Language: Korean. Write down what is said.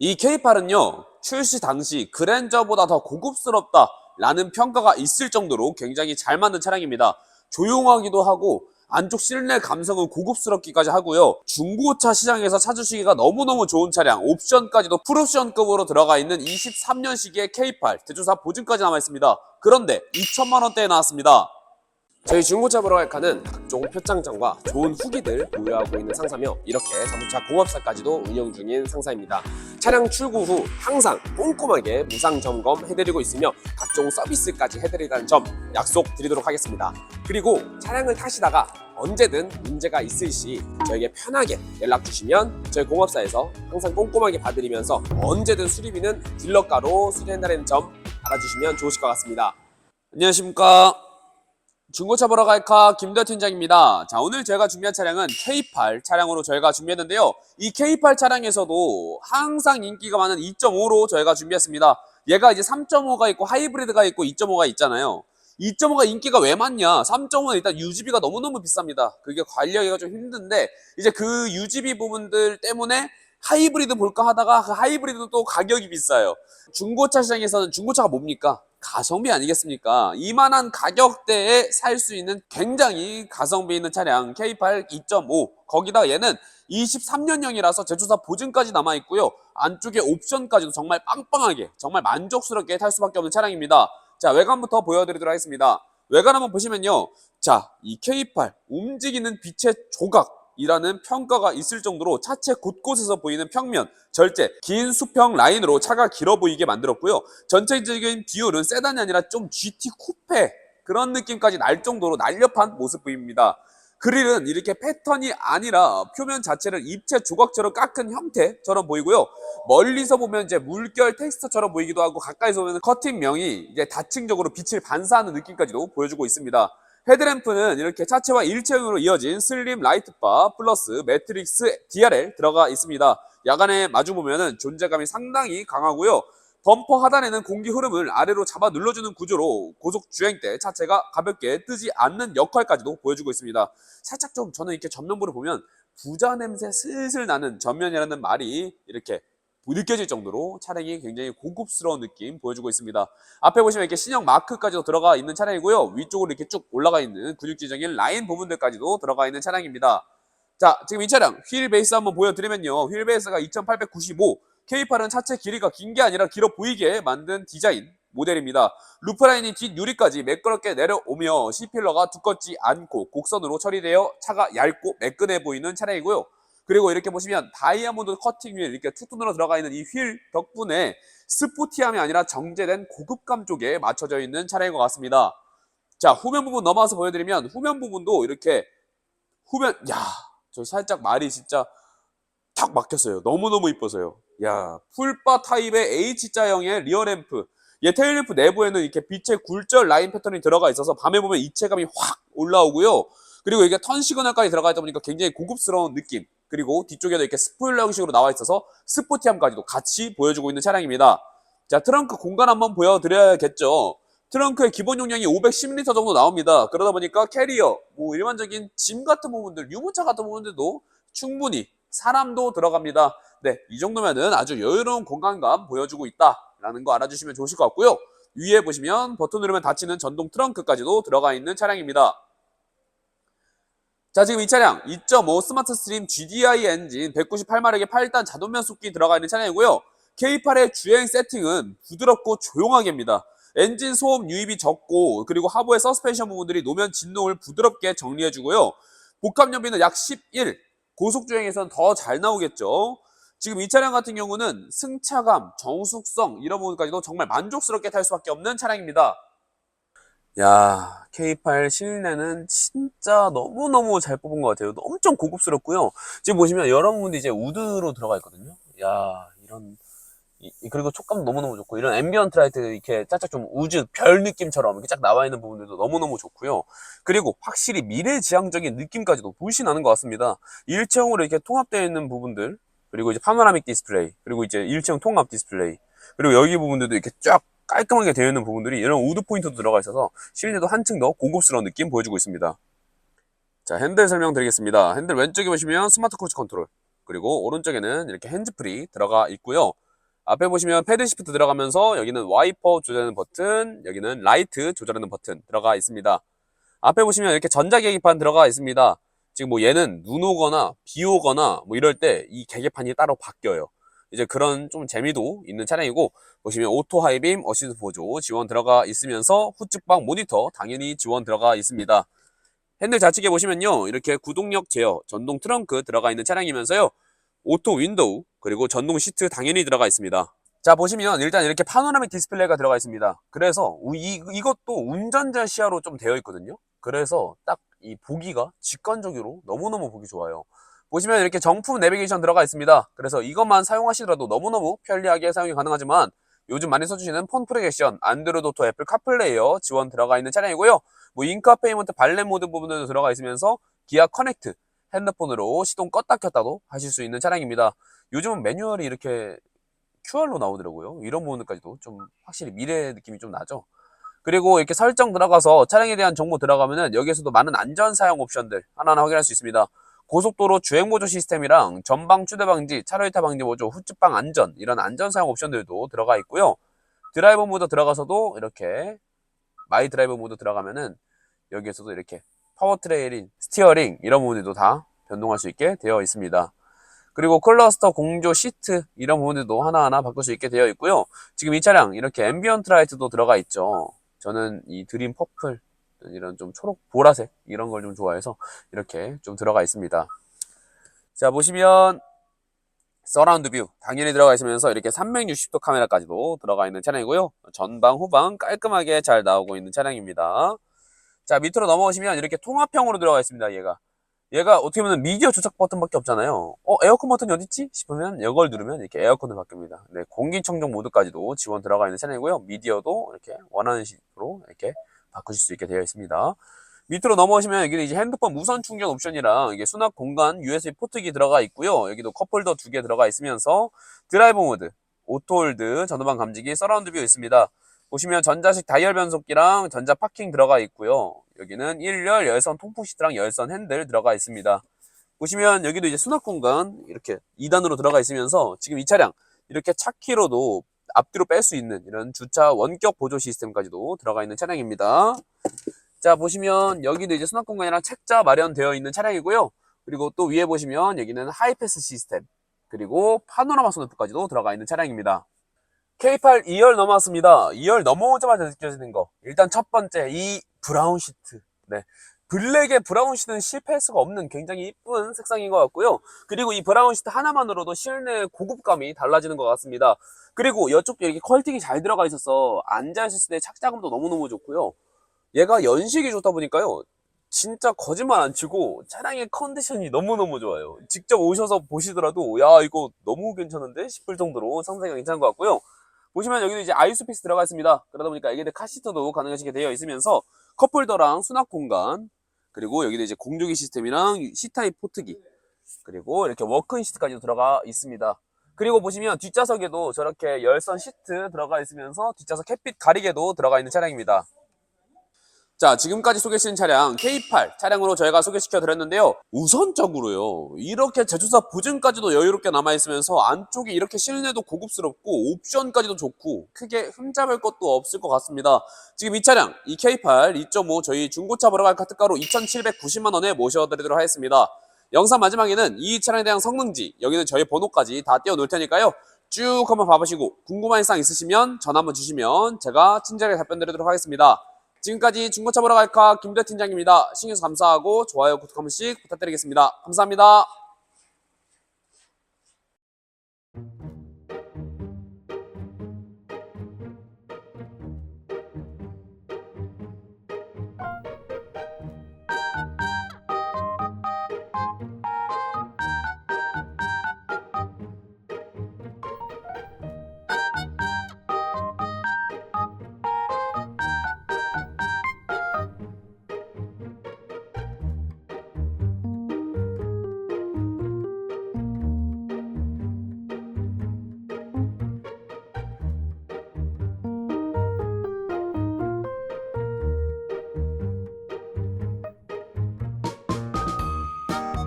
이 K8은요, 출시 당시 그랜저보다 더 고급스럽다 라는 평가가 있을 정도로 굉장히 잘 만든 차량입니다. 조용하기도 하고 안쪽 실내 감성은 고급스럽기까지 하고요. 중고차 시장에서 찾으시기가 너무너무 좋은 차량, 옵션까지도 풀옵션급으로 들어가 있는 23년식의 K8 대조사 보증까지 남아 있습니다. 그런데 2천만 원대에 나왔습니다. 저희 중고차 보러 갈 칸은 각종 표창장과 좋은 후기들 보유하고 있는 상사며 이렇게 자동차 공업사까지도 운영 중인 상사입니다. 차량 출고 후 항상 꼼꼼하게 무상 점검 해드리고 있으며 각종 서비스까지 해드리다는 점 약속 드리도록 하겠습니다. 그리고 차량을 타시다가 언제든 문제가 있을 시 저에게 편하게 연락 주시면 저희 공업사에서 항상 꼼꼼하게 봐드리면서 언제든 수리비는 딜러가로 수리한다는 점 알아주시면 좋으실 것 같습니다. 안녕하십니까. 중고차 보러 갈까 김대 팀장입니다. 자, 오늘 제가 준비한 차량은 K8 차량으로 저희가 준비했는데요. 이 K8 차량에서도 항상 인기가 많은 2.5로 저희가 준비했습니다. 얘가 이제 3.5가 있고 하이브리드가 있고 2.5가 있잖아요. 2.5가 인기가 왜 많냐? 3.5는 일단 유지비가 너무너무 비쌉니다. 그게 관리하기가 좀 힘든데 이제 그 유지비 부분들 때문에 하이브리드 볼까 하다가 그 하이브리드도 또 가격이 비싸요. 중고차 시장에서는 중고차가 뭡니까? 가성비 아니겠습니까? 이만한 가격대에 살 수 있는 굉장히 가성비 있는 차량 K8 2.5 거기다 얘는 23년형이라서 제조사 보증까지 남아 있고요. 안쪽에 옵션까지도 정말 빵빵하게 정말 만족스럽게 탈 수밖에 없는 차량입니다. 자 외관부터 보여드리도록 하겠습니다. 외관 한번 보시면요. 자, 이 K8 움직이는 빛의 조각 이라는 평가가 있을 정도로 차체 곳곳에서 보이는 평면, 절제, 긴 수평 라인으로 차가 길어 보이게 만들었고요. 전체적인 비율은 세단이 아니라 좀 GT 쿠페 그런 느낌까지 날 정도로 날렵한 모습 보입니다. 그릴은 이렇게 패턴이 아니라 표면 자체를 입체 조각처럼 깎은 형태처럼 보이고요. 멀리서 보면 이제 물결 텍스처처럼 보이기도 하고 가까이서 보면 커팅명이 이제 다층적으로 빛을 반사하는 느낌까지도 보여주고 있습니다. 헤드램프는 이렇게 차체와 일체형으로 이어진 슬림 라이트바 플러스 매트릭스 DRL 들어가 있습니다. 야간에 마주 보면은 존재감이 상당히 강하고요. 범퍼 하단에는 공기 흐름을 아래로 잡아 눌러주는 구조로 고속 주행 때 차체가 가볍게 뜨지 않는 역할까지도 보여주고 있습니다. 살짝 좀 저는 이렇게 전면부를 보면 부자 냄새 슬슬 나는 전면이라는 말이 이렇게 느껴질 정도로 차량이 굉장히 고급스러운 느낌 보여주고 있습니다. 앞에 보시면 이렇게 신형 마크까지도 들어가 있는 차량이고요. 위쪽으로 이렇게 쭉 올라가 있는 근육 지정인 라인 부분들까지도 들어가 있는 차량입니다. 자, 지금 이 차량 휠 베이스 한번 보여드리면요. 휠 베이스가 2895, K8은 차체 길이가 긴 게 아니라 길어 보이게 만든 디자인 모델입니다. 루프라인이 뒷 유리까지 매끄럽게 내려오며 C필러가 두껍지 않고 곡선으로 처리되어 차가 얇고 매끈해 보이는 차량이고요. 그리고 이렇게 보시면 다이아몬드 커팅 휠 이렇게 투톤으로 들어가 있는 이 휠 덕분에 스포티함이 아니라 정제된 고급감 쪽에 맞춰져 있는 차량인 것 같습니다. 자 후면 부분 넘어와서 보여드리면 후면 부분도 이렇게 후면 야 저 살짝 말이 진짜 탁 막혔어요. 너무너무 이뻐서요. 야 풀바 타입의 H자형의 리어 램프 얘 테일램프 내부에는 이렇게 빛의 굴절 라인 패턴이 들어가 있어서 밤에 보면 입체감이 확 올라오고요. 그리고 이게 턴 시그널까지 들어가 있다 보니까 굉장히 고급스러운 느낌. 그리고 뒤쪽에도 이렇게 스포일러 형식으로 나와 있어서 스포티함까지도 같이 보여주고 있는 차량입니다. 자, 트렁크 공간 한번 보여드려야겠죠. 트렁크의 기본 용량이 510리터 정도 나옵니다. 그러다 보니까 캐리어, 뭐 일반적인 짐 같은 부분들, 유모차 같은 부분들도 충분히 사람도 들어갑니다. 네, 이 정도면은 아주 여유로운 공간감 보여주고 있다라는 거 알아주시면 좋으실 것 같고요. 위에 보시면 버튼 누르면 닫히는 전동 트렁크까지도 들어가 있는 차량입니다. 자, 지금 이 차량 2.5 스마트 스트림 GDI 엔진 198마력의 8단 자동 변속기 들어가 있는 차량이고요. K8의 주행 세팅은 부드럽고 조용하게입니다. 엔진 소음 유입이 적고 그리고 하부의 서스펜션 부분들이 노면 진동을 부드럽게 정리해주고요. 복합 연비는 약 11, 고속 주행에서는 더잘 나오겠죠. 지금 이 차량 같은 경우는 승차감, 정숙성 이런 부분까지도 정말 만족스럽게 탈 수밖에 없는 차량입니다. 야, K8 실내는 진짜 너무너무 잘 뽑은 것 같아요. 엄청 고급스럽고요. 지금 보시면 여러분들 이제 우드로 들어가 있거든요. 야, 이런 그리고 촉감 너무너무 좋고 이런 앰비언트 라이트 이렇게 짝짝 좀 우즈 별 느낌처럼 이렇게 쫙 나와 있는 부분들도 너무너무 좋고요. 그리고 확실히 미래지향적인 느낌까지도 물씬 나는 것 같습니다. 일체형으로 이렇게 통합되어 있는 부분들 그리고 이제 파노라믹 디스플레이 그리고 이제 일체형 통합 디스플레이 그리고 여기 부분들도 이렇게 쫙 깔끔하게 되어 있는 부분들이 이런 우드 포인트도 들어가 있어서 실내도 한층 더 고급스러운 느낌 보여주고 있습니다. 자 핸들 설명드리겠습니다. 핸들 왼쪽에 보시면 스마트 코치 컨트롤 그리고 오른쪽에는 이렇게 핸즈프리 들어가 있고요. 앞에 보시면 패드 시프트 들어가면서 여기는 와이퍼 조절하는 버튼, 여기는 라이트 조절하는 버튼 들어가 있습니다. 앞에 보시면 이렇게 전자 계기판 들어가 있습니다. 지금 뭐 얘는 눈 오거나 비 오거나 뭐 이럴 때 이 계기판이 따로 바뀌어요. 이제 그런 좀 재미도 있는 차량이고 보시면 오토 하이빔 어시스트 보조 지원 들어가 있으면서 후측방 모니터 당연히 지원 들어가 있습니다. 핸들 좌측에 보시면요 이렇게 구동력 제어 전동 트렁크 들어가 있는 차량이면서요 오토 윈도우 그리고 전동 시트 당연히 들어가 있습니다. 자 보시면 일단 이렇게 파노라믹 디스플레이가 들어가 있습니다. 그래서 우- 이, 이것도 운전자 시야로 좀 되어 있거든요. 그래서 딱 이 보기가 직관적으로 너무너무 보기 좋아요. 보시면 이렇게 정품 내비게이션 들어가 있습니다. 그래서 이것만 사용하시더라도 너무너무 편리하게 사용이 가능하지만 요즘 많이 써주시는 폰 프로게션, 안드로이드 오토, 애플 카플레이어 지원 들어가 있는 차량이고요. 뭐 인카 페이먼트 발렛 모드 부분도 들어가 있으면서 기아 커넥트 핸드폰으로 시동 껐다 켰다도 하실 수 있는 차량입니다. 요즘은 매뉴얼이 이렇게 QR로 나오더라고요. 이런 부분까지도 좀 확실히 미래 느낌이 좀 나죠. 그리고 이렇게 설정 들어가서 차량에 대한 정보 들어가면은 여기에서도 많은 안전 사용 옵션들 하나하나 확인할 수 있습니다. 고속도로 주행 보조 시스템이랑 전방 추대 방지, 차로 이탈 방지 보조, 후측방 안전 이런 안전 사용 옵션들도 들어가 있고요. 드라이버 모드 들어가서도 이렇게 마이 드라이버 모드 들어가면은 여기에서도 이렇게 파워 트레일링, 스티어링 이런 부분들도 다 변동할 수 있게 되어 있습니다. 그리고 클러스터 공조 시트 이런 부분들도 하나하나 바꿀 수 있게 되어 있고요. 지금 이 차량 이렇게 앰비언트 라이트도 들어가 있죠. 저는 이 드림 퍼플 이런 좀 초록 보라색 이런 걸 좀 좋아해서 이렇게 좀 들어가 있습니다. 자 보시면 서라운드 뷰 당연히 들어가 있으면서 이렇게 360도 카메라까지도 들어가 있는 차량이고요. 전방 후방 깔끔하게 잘 나오고 있는 차량입니다. 자 밑으로 넘어오시면 이렇게 통합형으로 들어가 있습니다. 얘가 얘가 어떻게 보면 미디어 조작 버튼밖에 없잖아요. 어 에어컨 버튼이 어딨지? 싶으면 이걸 누르면 이렇게 에어컨을 바뀝니다. 네, 공기청정 모드까지도 지원 들어가 있는 차량이고요. 미디어도 이렇게 원하는 식으로 이렇게 바꾸실 수 있게 되어 있습니다. 밑으로 넘어오시면 여기는 이제 핸드폰 무선 충전 옵션이랑 이게 수납 공간 USB 포트기 들어가 있고요. 여기도 컵홀더 두 개 들어가 있으면서 드라이버 모드, 오토홀드, 전후방 감지기, 서라운드 뷰 있습니다. 보시면 전자식 다이얼 변속기랑 전자 파킹 들어가 있고요. 여기는 1열 열선 통풍 시트랑 열선 핸들 들어가 있습니다. 보시면 여기도 이제 수납 공간 이렇게 2단으로 들어가 있으면서 지금 이 차량 이렇게 차 키로도 앞뒤로 뺄 수 있는 이런 주차 원격 보조 시스템까지도 들어가 있는 차량입니다. 자 보시면 여기도 이제 수납 공간이랑 책자 마련되어 있는 차량이고요. 그리고 또 위에 보시면 여기는 하이패스 시스템 그리고 파노라마 선루프까지도 들어가 있는 차량입니다. K8 2열 넘어왔습니다. 2열 넘어오자마자 느껴지는 거. 일단 첫 번째 이 브라운 시트. 네. 블랙의 브라운 시트는 실패할 수가 없는 굉장히 이쁜 색상인 것 같고요. 그리고 이 브라운 시트 하나만으로도 실내 고급감이 달라지는 것 같습니다. 그리고 이쪽도 이렇게 컬팅이 잘 들어가 있어서 앉아있을 때 착자감도 너무너무 좋고요. 얘가 연식이 좋다 보니까요. 진짜 거짓말 안 치고 차량의 컨디션이 너무너무 좋아요. 직접 오셔서 보시더라도 야 이거 너무 괜찮은데 싶을 정도로 상당히 괜찮은 것 같고요. 보시면 여기도 이제 아이소픽스 들어가 있습니다. 그러다 보니까 이게 카시트도 가능하시게 되어 있으면서 컵홀더랑 수납 공간 그리고 여기도 이제 공조기 시스템이랑 C타입 포트기 그리고 이렇게 워크인 시트까지 들어가 있습니다. 그리고 보시면 뒷좌석에도 저렇게 열선 시트 들어가 있으면서 뒷좌석 햇빛 가리개도 들어가 있는 차량입니다. 자, 지금까지 소개시킨 차량 K8 차량으로 저희가 소개시켜 드렸는데요. 우선적으로요. 이렇게 제조사 보증까지도 여유롭게 남아 있으면서 안쪽이 이렇게 실내도 고급스럽고 옵션까지도 좋고 크게 흠잡을 것도 없을 것 같습니다. 지금 이 차량 이 K8 2.5 저희 중고차 보러 갈 카트가로 2,790만 원에 모셔 드리도록 하겠습니다. 영상 마지막에는 이 차량에 대한 성능지 여기는 저희 번호까지 다 띄워 놓을 테니까요. 쭉 한번 봐보시고 궁금한 사항 있으시면 전화 한번 주시면 제가 친절하게 답변 드리도록 하겠습니다. 지금까지 중고차 보러 갈까 김대 팀장입니다. 신경써 감사하고 좋아요, 구독 한 번씩 부탁드리겠습니다. 감사합니다.